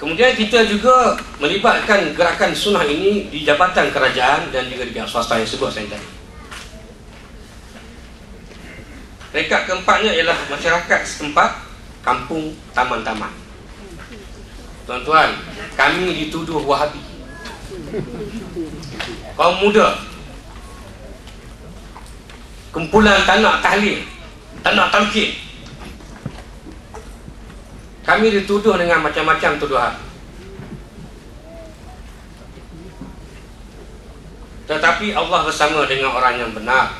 Kemudian kita juga melibatkan gerakan sunnah ini di jabatan kerajaan dan juga di pihak swasta yang sebut saya tadi. Peringkat keempatnya ialah masyarakat setempat kampung taman-taman. Tuan-tuan, kami dituduh wahabi. Kaum muda. Kumpulan tanah tahlil, tanah talqin, kami dituduh dengan macam-macam tuduhan. Tetapi Allah bersama dengan orang yang benar.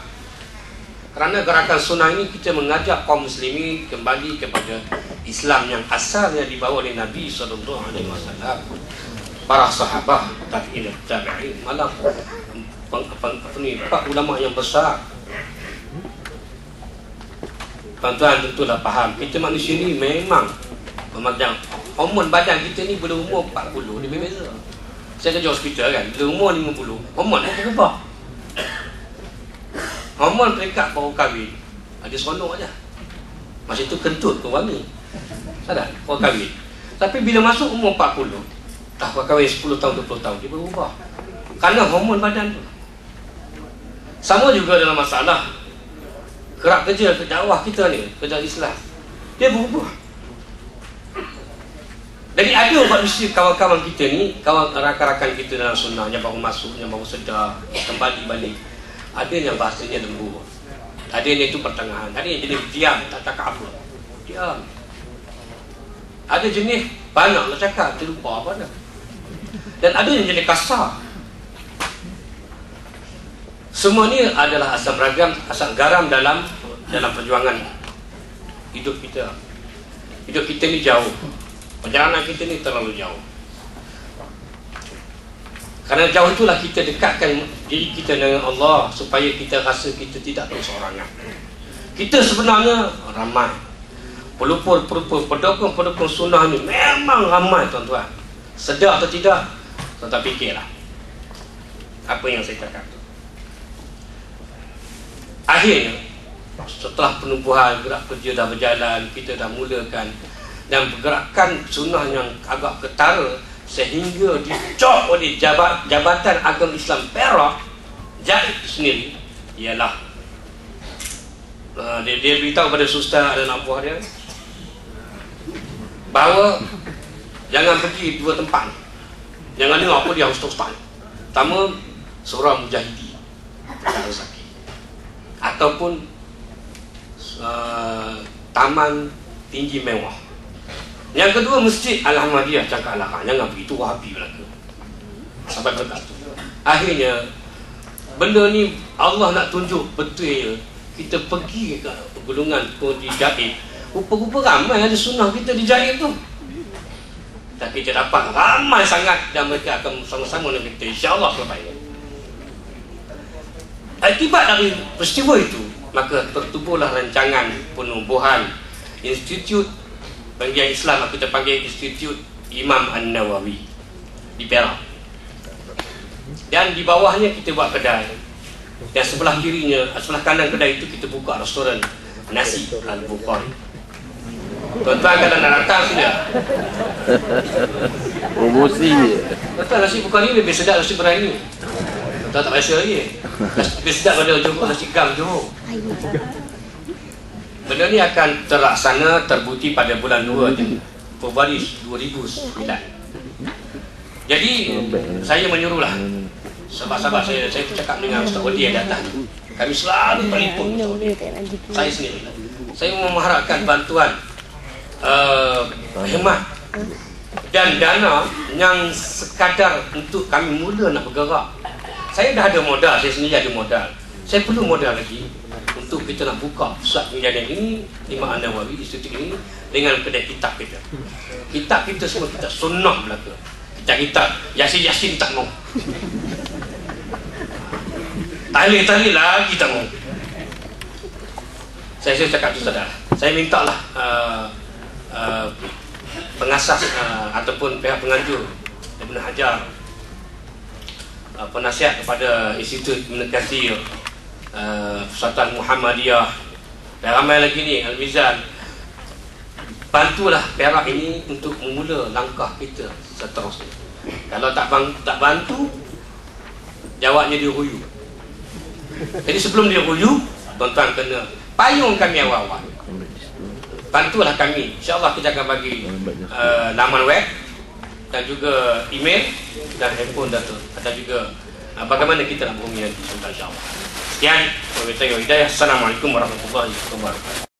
Kerana gerakan sunnah ini kita mengajak kaum muslimin kembali kepada Islam yang asalnya dibawa oleh Nabi wasallam. Para sahabat tabi'in tabi'in malah apa ni pak ulama yang besar. Tuan-tuan tentulah faham kita manusia ni memang Memandang hormon badan kita ni bila umur 40 dia berbeza. Saya kerja hospital kan, bila umur 50, hormon dia berubah. Hormon peringkat baru kahwin, ada seronok aja. Masa itu kentut ke wangi. Sadar, baru kahwin. Tapi bila masuk umur 40, dah baru kahwin 10 tahun, 20 tahun, dia berubah. Kerana hormon badan tu. Sama juga dalam masalah gerak kerja, kerja awah kita ni, kerja Islam. Dia berubah. Jadi ada mesti kawan-kawan kita ni, kawan rakan-rakan kita dalam sunnah yang baru masuk, yang baru sedar, kembali balik. Ada yang bahasanya lembut. Ada yang itu pertengahan. Ada yang jenis diam, tak cakap apa. Diam. Ada jenis banyak nak cakap, terlupa apa dah. Dan ada yang jenis kasar. Semua ni adalah asam ragam, asam garam dalam dalam perjuangan hidup kita. Hidup kita ni jauh. Perjalanan kita ni terlalu jauh. Kerana jauh itulah kita dekatkan diri kita dengan Allah Supaya kita rasa kita tidak berseorangan. Kita sebenarnya ramai. Pelupur-pelupur, pendukung-pendukung sunnah ni memang ramai tuan-tuan. Sedar atau tidak, tuan-tuan fikirlah. Apa yang saya cakap tu? Akhirnya Setelah penubuhan gerak kerja dah berjalan Kita dah mulakan dan pergerakan sunnah yang agak ketara sehingga dicop oleh jabat, Jabatan Agama Islam Perak jadi sendiri ialah uh, dia, dia beritahu kepada susta dan anak buah dia bahawa jangan pergi dua tempat jangan dengar apa dia ustaz-ustaz pertama surah mujahidi ataupun uh, taman tinggi mewah yang kedua masjid Al-Ahmadiyah cakaplah ha, jangan begitu wahabi belaka. Sampai berkata. Akhirnya benda ni Allah nak tunjuk betul ya. Kita pergi ke pegunungan pun di Jaib. Rupa-rupa ramai ada sunnah kita di Jaib tu. Tapi kita dapat ramai sangat dan mereka akan sama-sama dengan kita insya-Allah selepas ini. Akibat dari peristiwa itu, maka tertubuhlah rancangan penubuhan Institut Bagian Islam aku terpanggil Institut Imam An-Nawawi Di Perak. Dan di bawahnya kita buat kedai. Dan sebelah kirinya Sebelah kanan kedai itu kita buka restoran Nasi Al-Bukhari Tuan-tuan kalau nak datang sudah Promosi Tuan-tuan nasi Bukhari lebih sedap nasi berani Tuan-tuan tak biasa lagi? Lebih sedap pada nasi gam Johor Benda ni akan terlaksana terbukti pada bulan 2 Februari 2009. Jadi saya menyuruhlah sahabat-sahabat saya saya cakap dengan Ustaz Wadi yang datang. Kami selalu telefon Saya sendiri. Saya mengharapkan bantuan uh, hemat dan dana yang sekadar untuk kami mula nak bergerak. Saya dah ada modal, saya sendiri ada modal. Saya perlu modal lagi untuk kita nak buka pusat pengajian ini Imam An-Nawawi Institut ini dengan kedai kitab kita. Kitab kita semua kita sunnah belaka. Kitab-kitab yasin-yasin tak mau tahlil-tahlil lagi tak mau saya saya cakap tu saudara. Saya minta lah uh, uh, pengasas uh, ataupun pihak penganjur Ibn Hajar uh, penasihat kepada Institut Kathir uh, Persatuan Muhammadiyah. Dan ramai lagi ni Al-Mizan. Bantulah Perak ini untuk memula langkah kita seterusnya. Kalau tak bang, tak bantu jawabnya dia ruyu jadi sebelum dia ruyu tuan-tuan kena payung kami awal-awal. Bantulah kami. insyaAllah kita akan bagi uh, laman web dan juga email dan handphone data dan juga uh, bagaimana kita nak berhubungi nanti insyaAllah sekian. Assalamualaikum warahmatullahi wabarakatuh